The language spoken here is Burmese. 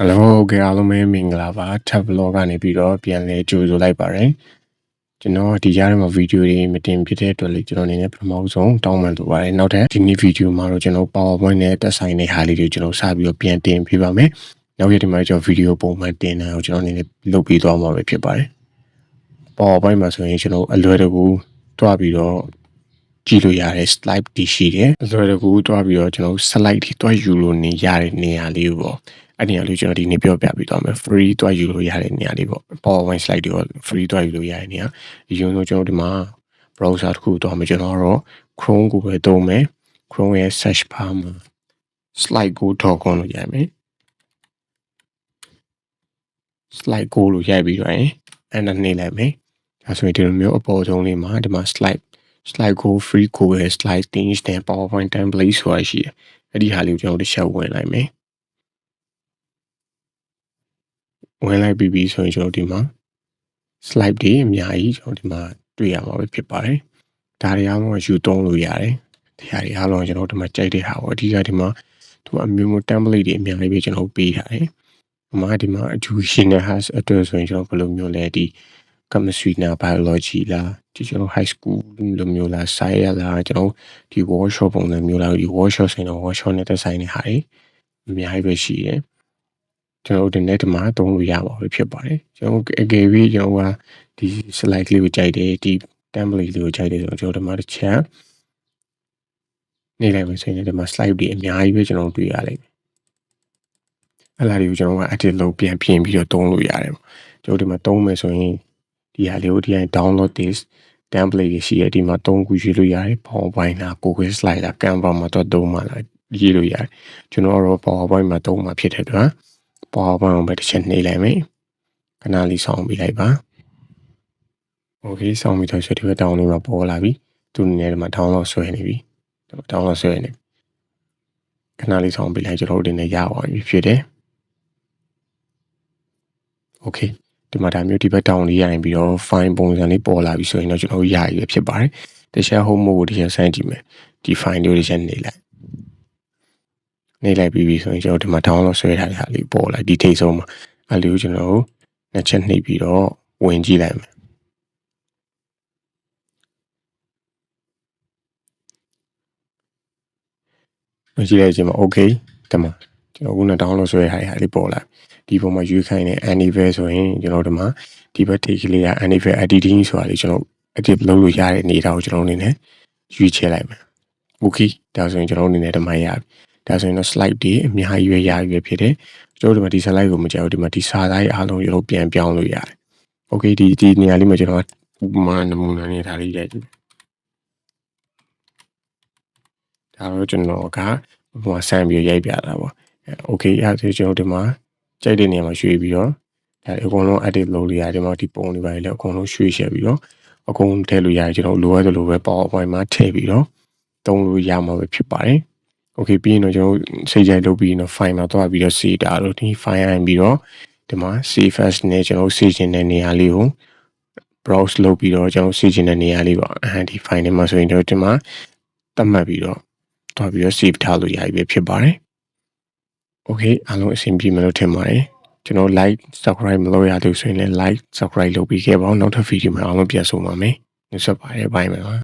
ဟယ်လိုဟုတ်ကဲ့အားလုံးပဲမင်္ဂလာပါ tab vlog ကနေပြီးတော့ပြန်လဲကြိုဆိုလိုက်ပါတယ်ကျွန်တော်ဒီကြားထဲမှာဗီဒီယိုတွေမတင်ဖြစ်တဲ့အတွက်လေကျွန်တော်အနေနဲ့ပထမဆုံးတောင်းပန်လိုပါတယ်နောက်ထပ်ဒီနေ့ဗီဒီယိုမှာတော့ကျွန်တော် PowerPoint နဲ့တက်ဆိုင်တဲ့ဟာလေးတွေကျွန်တော်စပြီးတော့ပြန်တင်ပြပါမယ်နောက်ရက်ဒီမှာကျွန်တော်ဗီဒီယိုပုံမှန်တင်တာကိုကျွန်တော်အနေနဲ့လုပ်ပြီးသွားမှာပဲဖြစ်ပါတယ် PowerPoint မှာဆိုရင်ကျွန်တော်အလွယ်တကူတွားပြီးတော့ကြည့်လို့ရတဲ့ slide တွေရှိတယ်အလွယ်တကူတွားပြီးတော့ကျွန်တော် slide တွေတွားယူလို့နေရတဲ့နေရာလေးကိုပေါ့ အဲ့ဒီနေရာလေးကျွန်တော်ဒီနေ့ပြောပြပေးသွားမယ် free တွားယူလို့ရတဲ့နေရာလေးပေါ့ PowerPoint slide တွေပေါ့ free တွားယူလို့ရတဲ့နေရာဒီရုံဆိုကျွန်တော်ဒီမှာ browser တစ်ခုတွားမယ်ကျွန်တော်တော့ Chrome ကိုပဲသုံးမယ် Chrome ရဲ့ search bar မှာ slide ကိုထောက်ခွန်းလို့ရမယ် slide ကိုလို့ရိုက်ပြီးတော့ရင်အဲ့ဒါနှိပ်လိုက်မယ်ဒါဆိုရင်ဒီလိုမျိုးအပေါ်ဆုံးလေးမှာဒီမှာ slide slide ကို free ကိုရဲ့ slide themes နဲ့ PowerPoint template ဆိုတာရှိတယ်အဲ့ဒီဟာလေးကိုကျွန်တော်တို့တစ်ချက်ဝင်လိုက်မယ် ဝင်လိုက်ပြီးပြီဆိုရင်ကျွန်တော်ဒီမှာ slide တွေအများကြီးကျွန်တော်ဒီမှာတွေ့ရမှာပဲဖြစ်ပါတယ်ဒါတွေအားလုံးယူသုံးလို့ရတယ်ဒီဟာတွေအားလုံးကျွန်တော်ဒီမှာကြိုက်တဲ့ဟာပေါ့အဓိကဒီမှာဒီမှာအမျိုးမျိုး template တွေအများကြီးပဲကျွန်တော်ပေးထားတယ်ဒီမှာဒီမှာ educational has အတွက်ဆိုရင်ကျွန်တော်ဘယ်လိုမျိုးလဲဒီ chemistry နာ biology လားဒီကျွန်တော် high school လိုမျိုးလား science လားကျွန်တော်ဒီ workshop ပုံစံမျိုးလားဒီ workshop ဆိုရင်တော့ workshop နဲ့သက်ဆိုင်တဲ့ဟာတွေအများကြီးပဲရှိတယ် ကျွန်တော်ဒီနေ့ဒီမှာသုံးလို့ရပါပဲဖြစ်ပါတယ်ကျွန်တော်အကယ်၍ကျွန်တော်ကဒီ slide လေးကိုကြိုက်တယ်ဒီ template လေးကိုကြိုက်တယ်ဆိုတော့ကျွန်တော်ဒီမှာတစ်ချက်နေလိုက်မယ်ဆိုရင်ဒီမှာ slide တွေအများကြီးပဲကျွန်တော်တွေ့ရလိမ့်မယ်အဲ့လာတွေကိုကျွန်တော်က edit လုပ်ပြန်ပြင်ပြီးတော့သုံးလို့ရတယ်ကျွန်တော်ဒီမှာသုံးမယ်ဆိုရင်ဒီဟာလေးကိုဒီတိုင်း download this template တွေရှိရဒီမှာသုံးခုရွေးလို့ရတယ် PowerPoint လား Google Slide လား Canva မှာတော့သုံးမှာလားရေးလို့ရတယ်ကျွန်တော်ကတော့ PowerPoint မှာသုံးမှာဖြစ်တဲ့အတွက် PowerPoint ကိုပဲတစ်ချက်နှိပ်လိုက်မယ်ခဏလေးဆောင်းပြီးလိုက်ပါ Okay ဆောင်းပြီးတော့ဆိုဒီဘက် download မှာပေါ်လာပြီသူအနေနဲ့ဒီမှာ download ဆွဲနေပြီ download ဆွဲနေခဏလေးဆောင်းပြီးလိုက်ကျွန်တော်တို့ဒီနေ့ရပါပြီဖြစ်တယ် Okay ဒီမှာဒါမျိုးဒီဘက်တောင်လေးရရင်ပြီးတော့ file ပုံစံလေးပေါ်လာပြီဆိုရင်တော့ကျွန်တော်ရရည်ဖြစ်ပါတယ်တခြား home mode ကိုတစ်ချက်ဆန်းကြည့်မယ်ဒီ file လေးကိုတစ်ချက်နေလိုက် နေလိုက်ပြီးပြီဆိုရင်ကျွန်တော်ဒီမှာ download ဆွဲထားတဲ့ဟာလေးပေါ်လာဒီထိတ်ဆုံးမှာအဲ့လေးကိုကျွန်တော်နှစ်ချက်နှိပ်ပြီးတော့ဝင်ကြည့်လိုက်မယ်ဝင်ကြည့်လိုက်ခြင်းမှာ okay ဒီမှာကျွန်တော်ခုန download ဆွဲထားတဲ့ဟာလေးပေါ်လာဒီပုံမှာရွေးခိုင်းတဲ့ anniversary ဆိုရင်ကျွန်တော်ဒီမှာဒီဘက် take လေးက anniversary editing ဆိုတာလေးကျွန်တော် edit လုပ်လို့ရတဲ့အနေအထားကိုကျွန်တော်အနေနဲ့ရွေးချယ်လိုက်မယ် okay ဒါဆိုရင်ကျွန်တော်အနေနဲ့ဒီမှာရပြီ ဒါဆိုရင်တော့ slide တွေအများကြီးရရရဖြစ်တယ်ကျွန်တော်တို့ဒီမှာဒီ slide ကိုမကြောက်ဒီမှာဒီစာသားရဲ့အားလုံးရုပ်ပြန်ပြောင်းလို့ရတယ် okay ဒီဒီနေရာလေးမှာကျွန်တော်ကဥပမာနမူနာနဲ့ဒါလေးရိုက်ကြည့်ဒါတော့ကျွန်တော်ကဥပမာဆန်ပြီးရိုက်ပြတာပေါ့ okay အဲ့ဒါကျွန်တော်ဒီမှာကြိုက်တဲ့နေရာမှာရွှေ့ပြီးတော့ဒါအကုန်လုံး edit လုပ်လို့ရတယ်ဒီမှာဒီပုံတွေပါလေအကုန်လုံးရွှေ့ရှက်ပြီးတော့အကုန်ထည့်လို့ရတယ်ကျွန်တော်လိုအပ်သလိုပဲ PowerPoint မှာထည့်ပြီးတော့သုံးလို့ရမှာပဲဖြစ်ပါတယ် โอเคပြီးရင်တော့ကျွန်တော်စိတ်ကြိုက်လုပ်ပြီးရင်တော့ file မှာသွားပြီးတော့ save တာလို့ဒီ file အရင်ပြီးတော့ဒီမှာ save as နဲ့ကျွန်တော် save ခြင်းတဲ့နေရာလေးကို browse လုပ်ပြီးတော့ကျွန်တော် save ခြင်းတဲ့နေရာလေးပေါ့အဲဒီ file ထဲမှာဆိုရင်တော့ဒီမှာသတ်မှတ်ပြီးတော့သွားပြီးတော့ save ထားလို့ရပြီဖြစ်ပါတယ် okay အားလုံးအဆင်ပြေမယ်လို့ထင်ပါတယ်ကျွန်တော် like subscribe မလုပ်ရသေးဘူးဆိုရင်လည်း like subscribe လုပ်ပြီးခဲ့ပါဦးနောက်ထပ်ဗီဒီယိုမှာအားလုံးပြန်ဆုံပါမယ်ညဆက်ပါတယ်ဘိုင်မယ်ပါ